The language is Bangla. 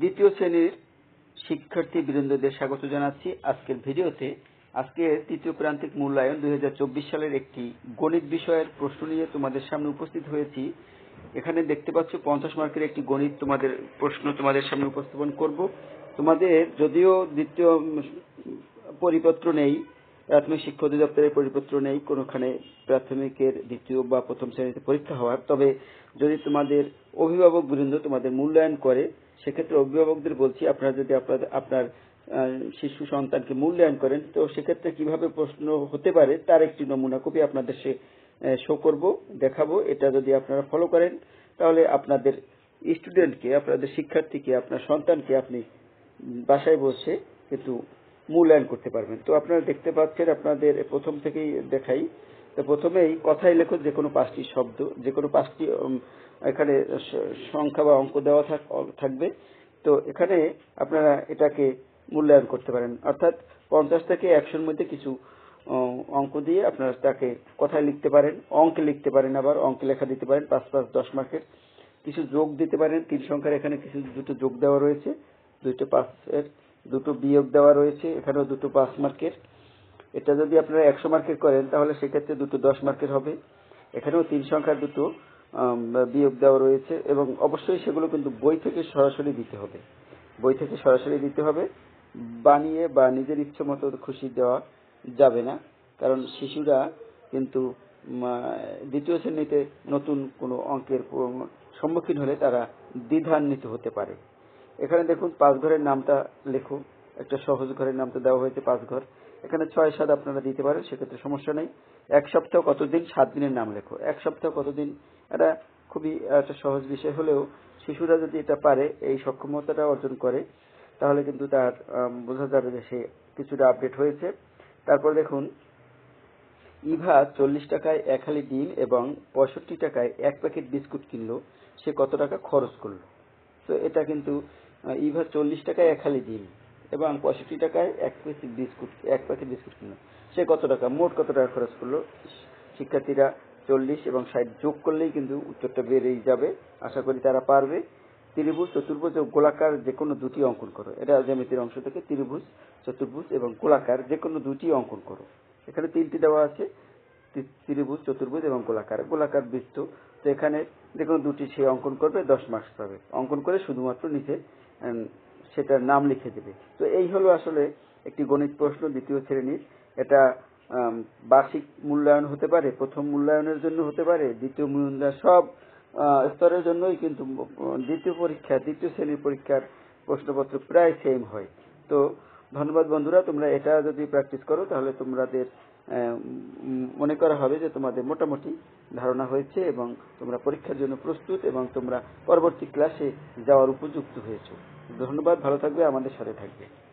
দ্বিতীয় শ্রেণির শিক্ষার্থী বৃন্দদের স্বাগত জানাচ্ছি আজকের ভিডিওতে। আজকে তৃতীয় প্রান্তিক মূল্যায়ন দুই হাজার চব্বিশ সালের একটি গণিত বিষয়ের প্রশ্ন নিয়ে তোমাদের সামনে উপস্থিত হয়েছি। এখানে দেখতে পাচ্ছ পঞ্চাশ মার্কের একটি গণিত তোমাদের প্রশ্ন তোমাদের সামনে উপস্থাপন করব। তোমাদের যদিও দ্বিতীয় পরিপত্র নেই, প্রাথমিক শিক্ষা অধিদপ্তরের পরিপত্র নেই, কোনোখানে প্রাথমিকের দ্বিতীয় বা প্রথম শ্রেণীতে পরীক্ষা হওয়ার। তবে যদি তোমাদের অভিভাবক বৃন্দ তোমাদের মূল্যায়ন করে সেক্ষেত্রে অভিভাবকদের বলছি, আপনারা যদি আপনাদের, আপনার শিশু সন্তানকে মূল্যায়ন করেন, তো সেক্ষেত্রে কীভাবে প্রশ্ন হতে পারে তার একটি নমুনা কপি আপনাদের সে শো করব, দেখাবো। এটা যদি আপনারা ফলো করেন, তাহলে আপনাদের স্টুডেন্টকে আপনাদের শিক্ষার্থীকে, আপনার সন্তানকে আপনি বাসায় বসে কিন্তু মূল্যায়ন করতে পারবেন। তো আপনারা দেখতে পাচ্ছেন, আপনাদের প্রথম থেকেই দেখাই তো প্রথমেই কথাই লেখো, যে কোনো পাঁচটি শব্দ, যে কোনো পাঁচটি এখানে সংখ্যা বা অঙ্ক দেওয়া থাকবে। তো এখানে আপনারা এটাকে মূল্যায়ন করতে পারেন। অর্থাৎ পঞ্চাশ থেকে একশোর মধ্যে কিছু অঙ্ক দিয়ে আপনারা তাকে কথায় লিখতে পারেন। অঙ্কে লিখতে পারেন আবার, অঙ্কে লেখা দিতে পারেন, পাঁচ পাঁচ, দশ মার্কের। কিছু যোগ দিতে পারেন, তিন সংখ্যার এখানে কিছু, দুটো যোগ দেওয়া রয়েছে। দুটো পাঁচের, দুটো বিয়োগ দেওয়া রয়েছে, এখানেও দুটো পাঁচ মার্কের। এটা যদি আপনারা একশো মার্কের করেন, তাহলে সেক্ষেত্রে দুটো দশ মার্কের হবে। এখানেও তিন সংখ্যার দুটো বিয়োগ দেওয়া রয়েছে এবং অবশ্যই সেগুলো কিন্তু বই থেকে সরাসরি দিতে হবে। বই থেকে সরাসরি দিতে হবে। বানিয়ে বা নিজের ইচ্ছে মতো খুশি দেওয়া যাবে না। কারণ শিশুরা কিন্তু দ্বিতীয় শ্রেণীতে নতুন কোনো অঙ্কের সম্মুখীন হলে তারা দ্বিধান্বিত হতে পারে। এখানে দেখুন, পাঁচ ঘরের নামটা লেখো। একটা সহজ ঘরের নামটা দেওয়া হয়েছে পাঁচ ঘর। এখানে ছয় সাত আপনারা দিতে পারেন, সেক্ষেত্রে সমস্যা নেই। এক সপ্তাহ কতদিন? সাত দিনের নাম লেখো। এক সপ্তাহ কতদিন? এটা খুবই একটা সহজ বিষয় হলেও শিশুরা যদি এটা পারে, এই সক্ষমতাটা অর্জন করে, তাহলে কিন্তু তার বোঝা যাবে যে সে কিছুটা আপডেট হয়েছে। তারপর দেখুন, ইভা চল্লিশ টাকায় এক হালি ডিম এবং পঁয়ষট্টি টাকায় এক প্যাকেট বিস্কুট কিনলো। সে কত টাকা খরচ করল? তো এটা কিন্তু ইভা চল্লিশ টাকায় এক হালি ডিম। এবং পঁয়ষট্টি টাকায় এক প্যাকেট বিস্কুট এক প্যাকেট বিস্কুট কিনলো। সে কত টাকা? মোট কত টাকা খরচ করল? শিক্ষার্থীরা চল্লিশ এবং ষাট যোগ করলেই কিন্তু উত্তরটা বেড়েই যাবে। আশা করি তারা পারবে। ত্রিভুজ, চতুর্ভুজ ও গোলাকার যে কোনো দুটি অঙ্কন করো। এটা জ্যামিতির অংশ থেকে ত্রিভুজ, চতুর্ভুজ এবং গোলাকার যে কোনো দুটি অঙ্কন করো। এখানে তিনটি দেওয়া আছে। ত্রিভুজ, চতুর্ভুজ এবং গোলাকার। গোলাকার বৃত্ত। তো এখানে যে কোনো দুটি সে অঙ্কন করবে, দশ মার্কস পাবে। অঙ্কন করে শুধুমাত্র নিচে সেটার নাম লিখে দেবে। তো এই হলো আসলে একটি গণিত প্রশ্ন, দ্বিতীয় শ্রেণির। এটা বার্ষিক মূল্যায়ন হতে পারে, প্রথম মূল্যায়নের জন্য হতে পারে, দ্বিতীয় মূল্যায়ন সব স্তরের জন্যই কিন্তু দ্বিতীয় পরীক্ষা, দ্বিতীয় শ্রেণির পরীক্ষার প্রশ্নপত্র প্রায় সেম হয়। তো ধন্যবাদ বন্ধুরা, তোমরা এটা যদি প্র্যাকটিস করো, তাহলে তোমাদের মনে করা হবে যে তোমাদের মোটামুটি ধারণা হয়েছে এবং তোমরা পরীক্ষার জন্য প্রস্তুত এবং তোমরা পরবর্তী ক্লাসে যাওয়ার উপযুক্ত হয়েছো। ধন্যবাদ ভালো থাকবে আমাদের সাথে থাকবে।